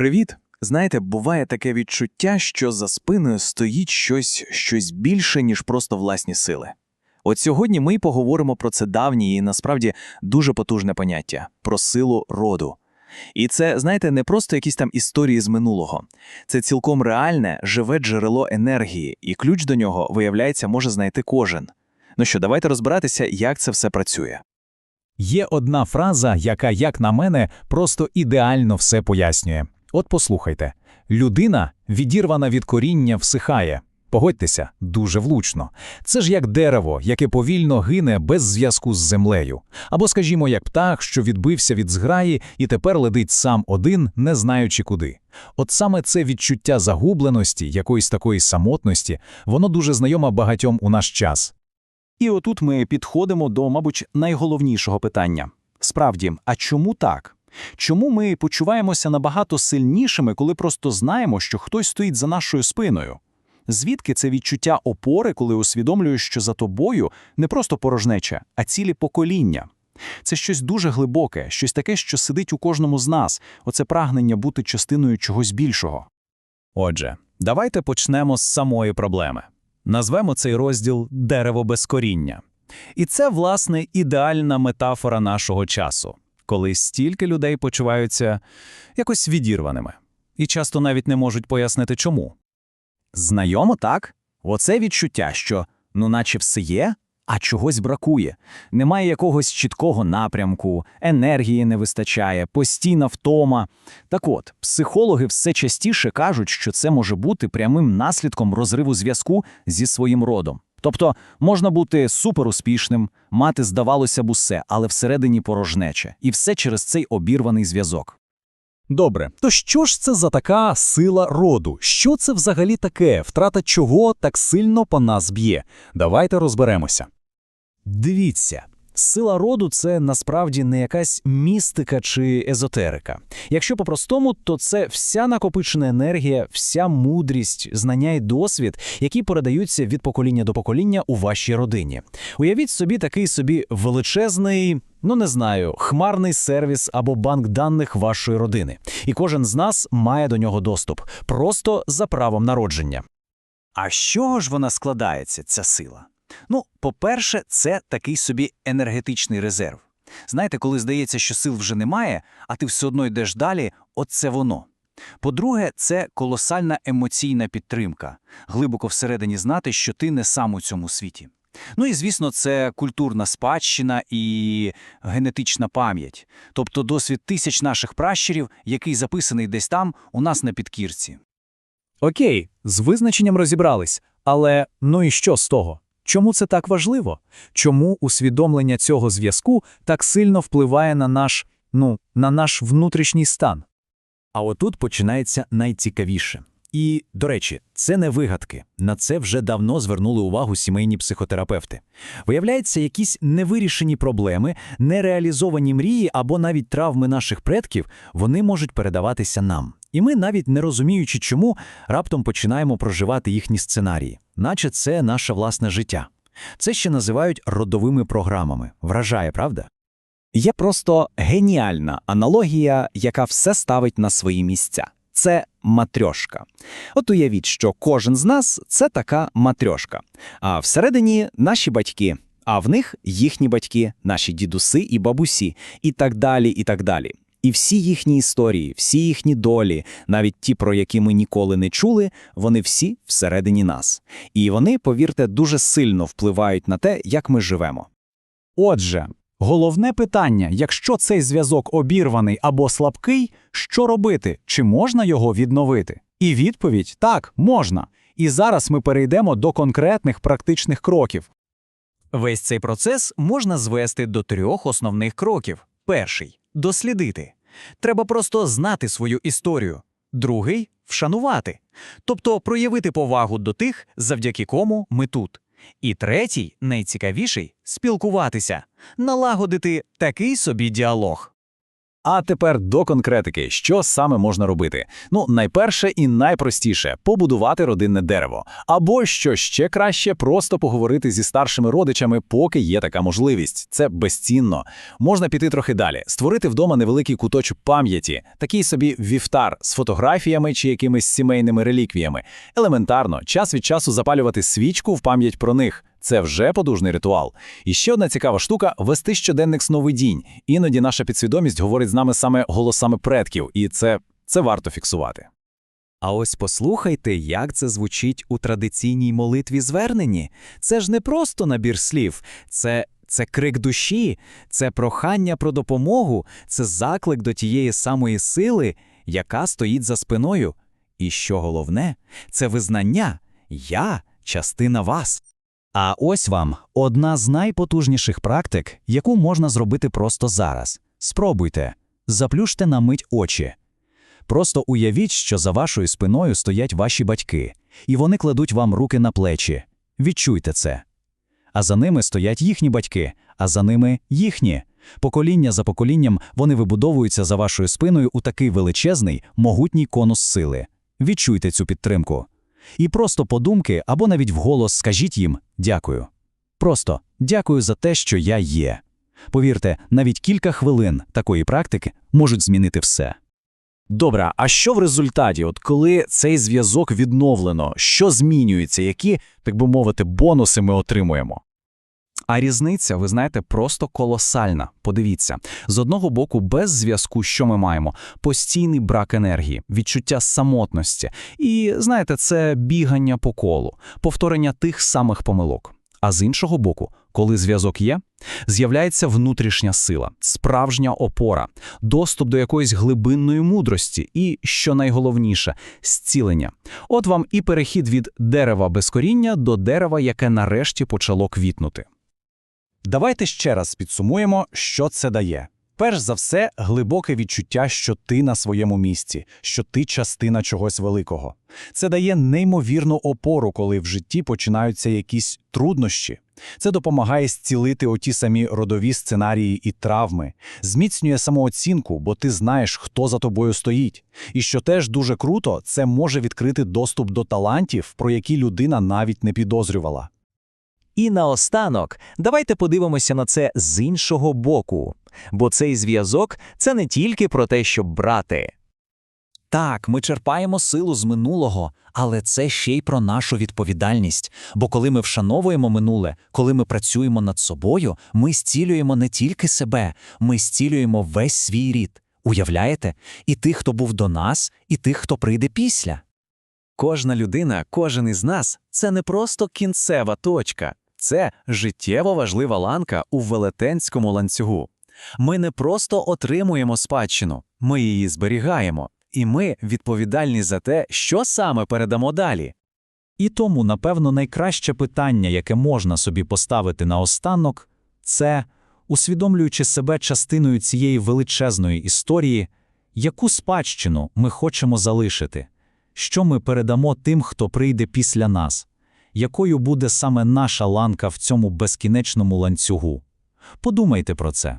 Привіт! Знаєте, буває таке відчуття, що за спиною стоїть щось, щось більше, ніж просто власні сили. От сьогодні ми поговоримо про це давнє і насправді дуже потужне поняття про силу роду. І це, знаєте, не просто якісь там історії з минулого. Це цілком реальне, живе джерело енергії, і ключ до нього, виявляється, може знайти кожен. Ну що, давайте розбиратися, як це все працює. Є одна фраза, яка, як на мене, просто ідеально все пояснює. От послухайте: людина, відірвана від коріння, всихає. Погодьтеся, дуже влучно. Це ж як дерево, яке повільно гине без зв'язку з землею. Або, скажімо, як птах, що відбився від зграї і тепер летить сам один, не знаючи куди. От саме це відчуття загубленості, якоїсь такої самотності, воно дуже знайоме багатьом у наш час. І отут ми підходимо до, мабуть, найголовнішого питання. Справді, а чому так? Чому ми почуваємося набагато сильнішими, коли просто знаємо, що хтось стоїть за нашою спиною? Звідки це відчуття опори, коли усвідомлюєш, що за тобою не просто порожнеча, а цілі покоління? Це щось дуже глибоке, щось таке, що сидить у кожному з нас, оце прагнення бути частиною чогось більшого. Отже, давайте почнемо з самої проблеми. Назвемо цей розділ дерево без коріння. І це, власне, ідеальна метафора нашого часу, коли стільки людей почуваються якось відірваними і часто навіть не можуть пояснити чому. Знайомо так? Оце відчуття, що ну наче все є, а чогось бракує. Немає якогось чіткого напрямку, енергії не вистачає, постійна втома. Так от, психологи все частіше кажуть, що це може бути прямим наслідком розриву зв'язку зі своїм родом. Тобто можна бути суперуспішним, мати, здавалося б, усе, але всередині порожнече. І все через цей обірваний зв'язок. Добре, то що ж це за така сила роду? Що це взагалі таке? Втрата чого так сильно по нас б'є? Давайте розберемося. Дивіться, сила роду це насправді не якась містика чи езотерика. Якщо по-простому, то це вся накопичена енергія, вся мудрість, знання і досвід, які передаються від покоління до покоління у вашій родині. Уявіть собі такий собі величезний. Ну, не знаю, хмарний сервіс або банк даних вашої родини, і кожен з нас має до нього доступ просто за правом народження. А з чого ж вона складається, ця сила? Ну, по-перше, це такий собі енергетичний резерв. Знаєте, коли здається, що сил вже немає, а ти все одно йдеш далі, от це воно. По-друге, це колосальна емоційна підтримка, глибоко всередині знати, що ти не сам у цьому світі. Ну і, звісно, це культурна спадщина і генетична пам'ять, тобто досвід тисяч наших пращурів, який записаний десь там у нас на підкірці. Окей, з визначенням розібрались, але ну і що з того? Чому це так важливо? Чому усвідомлення цього зв'язку так сильно впливає на наш, ну, на наш внутрішній стан? А отут починається найцікавіше. І, до речі, це не вигадки. На це вже давно звернули увагу сімейні психотерапевти. Виявляється, якісь невирішені проблеми, нереалізовані мрії або навіть травми наших предків, вони можуть передаватися нам. І ми, навіть не розуміючи, чому, раптом починаємо проживати їхні сценарії, наче це наше власне життя. Це ще називають родовими програмами. Вражає, правда? Є просто геніальна аналогія, яка все ставить на свої місця. Це матрьошка. От уявіть, що кожен з нас це така матрьошка. А всередині наші батьки, а в них їхні батьки, наші дідуси і бабусі, і так далі, і так далі. І всі їхні історії, всі їхні долі, навіть ті, про які ми ніколи не чули, вони всі всередині нас. І вони, повірте, дуже сильно впливають на те, як ми живемо. Отже, головне питання: якщо цей зв'язок обірваний або слабкий, що робити? Чи можна його відновити? І відповідь так, можна. І зараз ми перейдемо до конкретних практичних кроків. Весь цей процес можна звести до трьох основних кроків. Перший дослідити. Треба просто знати свою історію. Другий вшанувати, тобто проявити повагу до тих, завдяки кому ми тут. І третій, найцікавіший спілкуватися, налагодити такий собі діалог. А тепер до конкретики, що саме можна робити? Ну, найперше і найпростіше побудувати родинне дерево. Або що ще краще, просто поговорити зі старшими родичами, поки є така можливість. Це безцінно. Можна піти трохи далі, створити вдома невеликий куточок пам'яті, такий собі вівтар з фотографіями чи якимись сімейними реліквіями. Елементарно, час від часу запалювати свічку в пам'ять про них. Це вже подужний ритуал. І ще одна цікава штука вести щоденник сновидінь. Іноді наша підсвідомість говорить з нами саме голосами предків, і це, це варто фіксувати. А ось послухайте, як це звучить у традиційній молитві зверненні. Це ж не просто набір слів, це, це крик душі, це прохання про допомогу, це заклик до тієї самої сили, яка стоїть за спиною. І що головне, це визнання «Я – частина вас». А ось вам одна з найпотужніших практик, яку можна зробити просто зараз. Спробуйте. Заплющте на мить очі. Просто уявіть, що за вашою спиною стоять ваші батьки, і вони кладуть вам руки на плечі. Відчуйте це. А за ними стоять їхні батьки, а за ними їхні. Покоління за поколінням вони вибудовуються за вашою спиною у такий величезний, могутній конус сили. Відчуйте цю підтримку. І просто подумки або навіть вголос скажіть їм дякую. Просто дякую за те, що я є. Повірте, навіть кілька хвилин такої практики можуть змінити все. Добре, а що в результаті, от коли цей зв'язок відновлено, що змінюється, які, так би мовити, бонуси ми отримуємо? А різниця, ви знаєте, просто колосальна. Подивіться, з одного боку, без зв'язку, що ми маємо? Постійний брак енергії, відчуття самотності. І знаєте, це бігання по колу, повторення тих самих помилок. А з іншого боку, коли зв'язок є, з'являється внутрішня сила, справжня опора, доступ до якоїсь глибинної мудрості і, що найголовніше, зцілення. От вам і перехід від дерева без коріння до дерева, яке нарешті почало квітнути. Давайте ще раз підсумуємо, що це дає. Перш за все, глибоке відчуття, що ти на своєму місці, що ти частина чогось великого. Це дає неймовірну опору, коли в житті починаються якісь труднощі. Це допомагає зцілити оті самі родові сценарії і травми, зміцнює самооцінку, бо ти знаєш, хто за тобою стоїть. І що теж дуже круто, це може відкрити доступ до талантів, про які людина навіть не підозрювала. І наостанок, давайте подивимося на це з іншого боку. Бо цей зв'язок це не тільки про те, щоб брати. Так, ми черпаємо силу з минулого, але це ще й про нашу відповідальність. Бо коли ми вшановуємо минуле, коли ми працюємо над собою, ми зцілюємо не тільки себе, ми зцілюємо весь свій рід. Уявляєте? І тих, хто був до нас, і тих, хто прийде після. Кожна людина, кожен із нас це не просто кінцева точка, це життєво важлива ланка у велетенському ланцюгу. Ми не просто отримуємо спадщину, ми її зберігаємо, і ми відповідальні за те, що саме передамо далі. І тому, напевно, найкраще питання, яке можна собі поставити наостанок, це, усвідомлюючи себе частиною цієї величезної історії, яку спадщину ми хочемо залишити, що ми передамо тим, хто прийде після нас, якою буде саме наша ланка в цьому безкінечному ланцюгу. Подумайте про це.